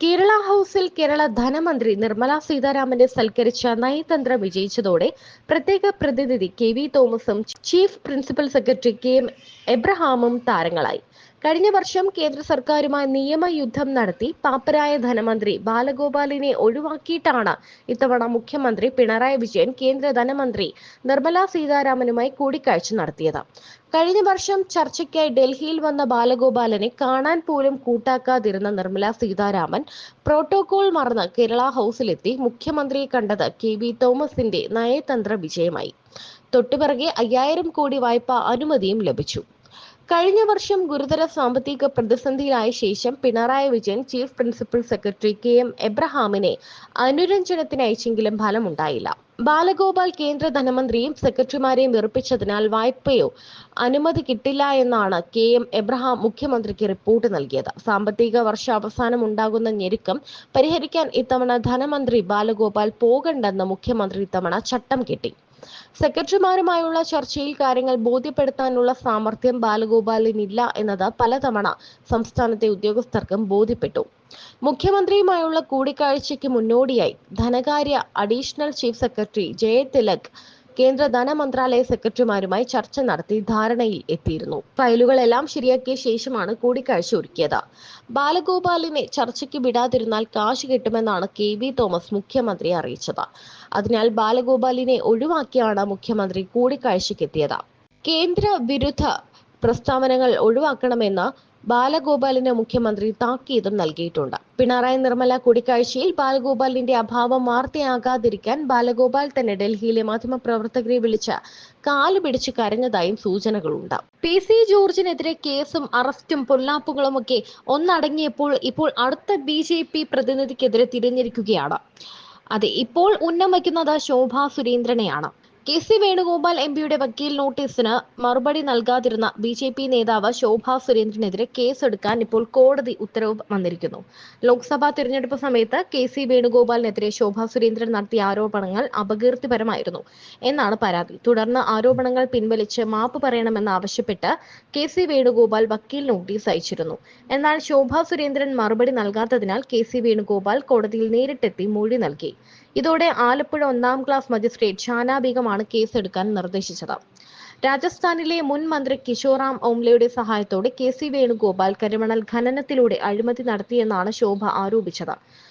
കേരള ഹൗസിൽ കേരള ധനമന്ത്രി നിർമ്മല സീതാരാമനെ സൽക്കരിച്ച നയതന്ത്രം വിജയിച്ചതോടെ പ്രത്യേക പ്രതിനിധി കെ വി തോമസും chief principal secretary K M എബ്രഹാമും താരങ്ങളായി. കഴിഞ്ഞ വർഷം കേന്ദ്ര സർക്കാരുമായി നിയമയുദ്ധം നടത്തി പാപ്പരായ ധനമന്ത്രി ബാലഗോപാലിനെ ഒഴിവാക്കിയിട്ടാണ് ഇത്തവണ മുഖ്യമന്ത്രി പിണറായി വിജയൻ കേന്ദ്ര ധനമന്ത്രി നിർമ്മല സീതാരാമനുമായി കൂടിക്കാഴ്ച നടത്തിയത്. കഴിഞ്ഞ വർഷം ചർച്ചയ്ക്കായി ഡൽഹിയിൽ വന്ന ബാലഗോപാലനെ കാണാൻ പോലും കൂട്ടാക്കാതിരുന്ന നിർമ്മല സീതാരാമൻ പ്രോട്ടോകോൾ മറന്ന് കേരള ഹൗസിലെത്തി മുഖ്യമന്ത്രിയെ കണ്ടത് കെ വി തോമസിന്റെ നയതന്ത്ര വിജയമായി. തൊട്ടുപിറകെ അയ്യായിരം കോടി വായ്പാ അനുമതിയും ലഭിച്ചു. കഴിഞ്ഞ വർഷം ഗുരുതര സാമ്പത്തിക പ്രതിസന്ധിയിലായ ശേഷം Pinarayi Vijayan chief principal secretary K M എബ്രഹാമിനെ അനുരഞ്ജനത്തിന് അയച്ചെങ്കിലും ഫലമുണ്ടായില്ല. ബാലഗോപാൽ കേന്ദ്ര ധനമന്ത്രിയും സെക്രട്ടറിമാരെയും വെറുപ്പിച്ചതിനാൽ വായ്പയോ അനുമതി കിട്ടില്ല എന്നാണ് കെ എം എബ്രഹാം മുഖ്യമന്ത്രിക്ക് റിപ്പോർട്ട് നൽകിയത്. സാമ്പത്തിക വർഷാവസാനം ഉണ്ടാകുന്ന ഞെരുക്കം പരിഹരിക്കാൻ ഇത്തവണ ധനമന്ത്രി ബാലഗോപാൽ പോകണ്ടെന്ന് മുഖ്യമന്ത്രി ഇത്തവണ ചട്ടം കെട്ടി. സെക്രട്ടറിമാരുമായുള്ള ചർച്ചയിൽ കാര്യങ്ങൾ ബോധ്യപ്പെടുത്താനുള്ള സാമർഥ്യം ബാലഗോപാലിനില്ല എന്നത് പലതവണ സംസ്ഥാനത്തെ ഉദ്യോഗസ്ഥർക്കും ബോധ്യപ്പെട്ടു. മുഖ്യമന്ത്രിയുമായുള്ള കൂടിക്കാഴ്ചയ്ക്ക് മുന്നോടിയായി ധനകാര്യ അഡീഷണൽ ചീഫ് സെക്രട്ടറി ജയതിലക് കേന്ദ്ര ധനമന്ത്രാലയ സെക്രട്ടറിമാരുമായി ചർച്ച നടത്തി ധാരണയിൽ എത്തിയിരുന്നു. ഫയലുകളെല്ലാം ശരിയാക്കിയ ശേഷമാണ് കൂടിക്കാഴ്ച ഒരുക്കിയത്. ബാലഗോപാലിനെ ചർച്ചയ്ക്ക് വിടാതിരുന്നാൽ കാശ് കിട്ടുമെന്നാണ് കെ വി തോമസ് മുഖ്യമന്ത്രിയെ അറിയിച്ചത്. അതിനാൽ ബാലഗോപാലിനെ ഒഴിവാക്കിയാണ് മുഖ്യമന്ത്രി കൂടിക്കാഴ്ചയ്ക്കെത്തിയത്. കേന്ദ്ര വിരുദ്ധ പ്രസ്താവനകൾ ഒഴിവാക്കണമെന്ന് ബാലഗോപാലിന് മുഖ്യമന്ത്രി താക്കീതും നൽകിയിട്ടുണ്ട്. പിണറായി നിർമ്മല കൂടിക്കാഴ്ചയിൽ ബാലഗോപാലിന്റെ അഭാവം വാർത്തയാകാതിരിക്കാൻ ബാലഗോപാൽ തന്നെ ഡൽഹിയിലെ മാധ്യമപ്രവർത്തകരെ വിളിച്ച് കാൽ പിടിച്ച് കരഞ്ഞതായും സൂചനകളുണ്ട്. പി സി ജോർജിനെതിരെ കേസും അറസ്റ്റും പൊല്ലാപ്പുകളുമൊക്കെ ഒന്നടങ്ങിയപ്പോൾ ഇപ്പോൾ അടുത്ത ബി ജെ പി പ്രതിനിധിക്കെതിരെ തിരിഞ്ഞിരിക്കുകയാണ്. അതെ ഇപ്പോൾ ഉന്നം വയ്ക്കുന്നത് ശോഭാ സുരേന്ദ്രനെയാണ്. കെ സി വേണുഗോപാൽ എം പിയുടെ വക്കീൽ നോട്ടീസിന് മറുപടി നൽകാതിരുന്ന ബി ജെ പി നേതാവ് ശോഭാ സുരേന്ദ്രനെതിരെ കേസെടുക്കാൻ ഇപ്പോൾ കോടതി ഉത്തരവ് വന്നിരിക്കുന്നു. ലോക്സഭാ തിരഞ്ഞെടുപ്പ് സമയത്ത് കെ സി വേണുഗോപാലിനെതിരെ ശോഭാ സുരേന്ദ്രൻ നടത്തിയ ആരോപണങ്ങൾ അപകീർത്തിപരമായിരുന്നു. എന്നാണ് പരാതി. തുടർന്ന് ആരോപണങ്ങൾ പിൻവലിച്ച് മാപ്പ് പറയണമെന്ന് ആവശ്യപ്പെട്ട് കെ സി വേണുഗോപാൽ വക്കീൽ നോട്ടീസ് അയച്ചിരുന്നു. എന്നാൽ ശോഭാ സുരേന്ദ്രൻ മറുപടി നൽകാത്തതിനാൽ കെ സി വേണുഗോപാൽ കോടതിയിൽ നേരിട്ടെത്തി മൊഴി നൽകി. ഇതോടെ ആലപ്പുഴ ഒന്നാം ക്ലാസ് മജിസ്ട്രേറ്റ് ഷാന ബീഗമാണ് കേസെടുക്കാൻ നിർദ്ദേശിച്ചത്. രാജസ്ഥാനിലെ മുൻ മന്ത്രി കിഷോറാം ഓംലയുടെ സഹായത്തോടെ കെ സി വേണുഗോപാൽ കരിമണൽ ഖനനത്തിലൂടെ അഴിമതി നടത്തിയെന്നാണ് ശോഭ ആരോപിച്ചത്.